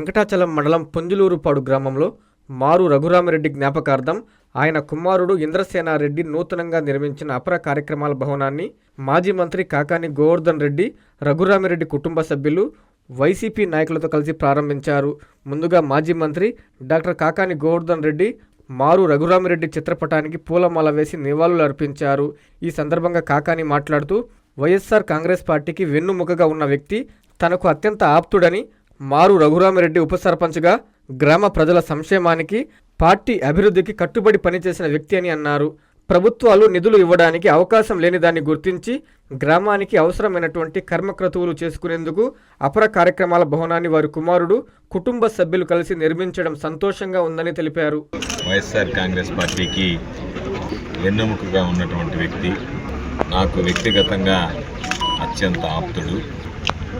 వెంకటాచలం మండలం పొంజులూరుపాడు గ్రామంలో మారు రఘురామిరెడ్డి జ్ఞాపకార్థం ఆయన కుమారుడు ఇంద్రసేనారెడ్డి నూతనంగా నిర్మించిన అపర కార్యక్రమాల భవనాన్ని మాజీ మంత్రి కాకాని గోవర్ధన్ రెడ్డి రఘురామిరెడ్డి కుటుంబ సభ్యులు వైసీపీ నాయకులతో కలిసి ప్రారంభించారు. ముందుగా మాజీ మంత్రి డాక్టర్ కాకాని గోవర్ధన్ రెడ్డి మారు రఘురామిరెడ్డి చిత్రపటానికి పూలమాల వేసి నివాళులు అర్పించారు. ఈ సందర్భంగా కాకాని మాట్లాడుతూ వైఎస్ఆర్ కాంగ్రెస్ పార్టీకి వెన్నుముకగా ఉన్న వ్యక్తి తనకు అత్యంత ఆప్తుడని మారు రఘురామరెడ్డి ఉప సర్పంచ్గా గ్రామ ప్రజల సంక్షేమానికి పార్టీ అభివృద్ధికి కట్టుబడి పనిచేసిన వ్యక్తి అని అన్నారు. ప్రభుత్వాలు నిధులు ఇవ్వడానికి అవకాశం లేని దాన్ని గుర్తించి గ్రామానికి అవసరమైనటువంటి కర్మక్రతువులు చేసుకునేందుకు అపర కార్యక్రమాల భవనాన్ని వారి కుమారుడు కుటుంబ సభ్యులు కలిసి నిర్మించడం సంతోషంగా ఉందని తెలిపారు. వైఎస్ఆర్ కాంగ్రెస్ పార్టీకి వెన్నెముకగా ఉన్నటువంటి వ్యక్తి నాకు వ్యక్తిగతంగా అత్యంత ఆప్తుడు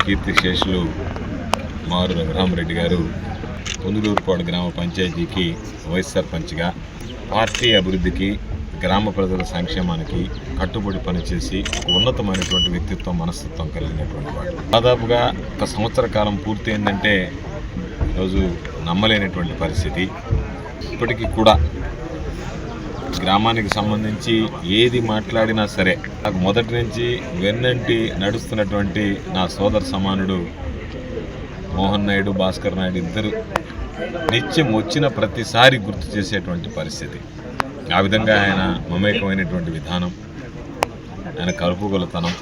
కీర్తిశేషులు మారు రఘురామరెడ్డి గారు పొందులూరుపాడు గ్రామ పంచాయతీకి వైస్ సర్పంచ్గా పార్టీ అభివృద్ధికి గ్రామ ప్రజల సంక్షేమానికి కట్టుబడి పనిచేసి ఉన్నతమైనటువంటి వ్యక్తిత్వం మనస్తత్వం కలిగినటువంటి వాడు. దాదాపుగా ఒక సంవత్సర కాలం పూర్తయిందంటే ఈరోజు నమ్మలేనటువంటి పరిస్థితి. ఇప్పటికీ కూడా గ్రామానికి సంబంధించి ఏది మాట్లాడినా సరే నాకు మొదటి నుంచి వెన్నంటి నడుస్తున్నటువంటి నా సోదర సమానుడు మోహన్ నాయుడు భాస్కర్ నాయుడు ఇద్దరు నిత్యం వచ్చిన ప్రతిసారి గుర్తు చేసేటువంటి పరిస్థితి. ఆ విధంగా ఆయన మమేకమైనటువంటి విధానం ఆయన కలుపుగొలతనం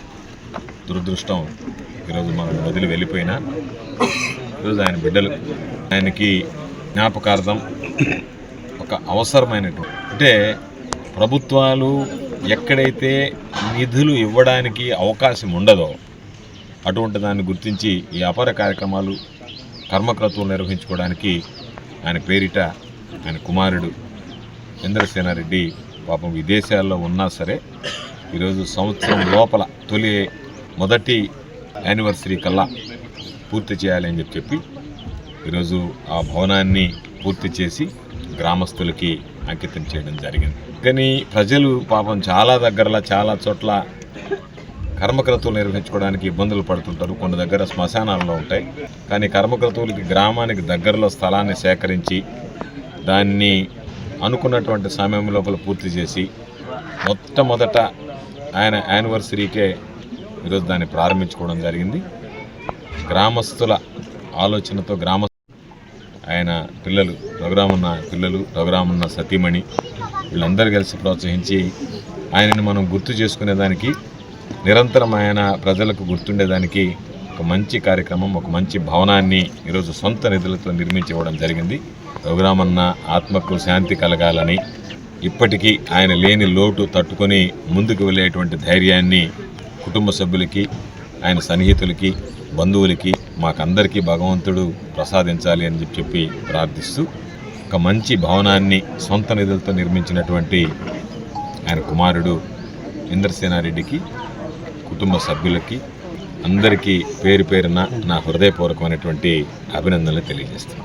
దురదృష్టం ఈరోజు మనం వదిలి వెళ్ళిపోయినా ఈరోజు ఆయన బిడ్డలు. ఆయనకి జ్ఞాపకార్థం ఒక అవసరమైనటువంటి అంటే ప్రభుత్వాలు ఎక్కడైతే నిధులు ఇవ్వడానికి అవకాశం ఉండదో అటువంటి దాన్ని గుర్తించి ఈ అపార కార్యక్రమాలు కర్మక్రతువులు నిర్వహించుకోవడానికి ఆయన పేరిట ఆయన కుమారుడు ఇంద్రసేనారెడ్డి పాపం విదేశాల్లో ఉన్నా సరే ఈరోజు సంవత్సరం లోపల తొలి మొదటి యానివర్సరీ కల్లా పూర్తి చేయాలని చెప్పి చెప్పి ఈరోజు ఆ భవనాన్ని పూర్తి చేసి గ్రామస్తులకి అంకితం చేయడం జరిగింది. కానీ ప్రజలు పాపం చాలా దగ్గరలో చాలా చోట్ల కర్మక్రతువులు నిర్వహించుకోవడానికి ఇబ్బందులు పడుతుంటారు. కొన్ని దగ్గర శ్మశానాల్లో ఉంటాయి. కానీ కర్మక్రతువులకి గ్రామానికి దగ్గరలో స్థలాన్ని సేకరించి దాన్ని అనుకున్నటువంటి సమయం లోపల పూర్తి చేసి మొట్టమొదట ఆయన యానివర్సరీకే ఈరోజు దాన్ని ప్రారంభించుకోవడం జరిగింది. గ్రామస్తుల ఆలోచనతో గ్రామ ఆయన పిల్లలు రఘురామన్న పిల్లలు రఘురామన్న సతీమణి వీళ్ళందరూ కలిసి ప్రోత్సహించి ఆయనని మనం గుర్తు చేసుకునేదానికి నిరంతరం ఆయన ప్రజలకు గుర్తుండేదానికి ఒక మంచి కార్యక్రమం ఒక మంచి భవనాన్ని ఈరోజు సొంత నిధులతో నిర్మించి ఇవ్వడం జరిగింది. రఘురామన్న ఆత్మకు శాంతి కలగాలని ఇప్పటికీ ఆయన లేని లోటు తట్టుకొని ముందుకు వెళ్ళేటువంటి ధైర్యాన్ని కుటుంబ సభ్యులకి ఆయన సన్నిహితులకి బంధువులకి మాకందరికీ భగవంతుడు ప్రసాదించాలి అని చెప్పి చెప్పి ప్రార్థిస్తూ ఒక మంచి భవనాన్ని సొంత నిధులతో నిర్మించినటువంటి ఆయన కుమారుడు ఇంద్రసేనారెడ్డికి కుటుంబ సభ్యులకి అందరికీ పేరు పేరున నా హృదయపూర్వకమైనటువంటి అభినందనలు తెలియజేస్తాను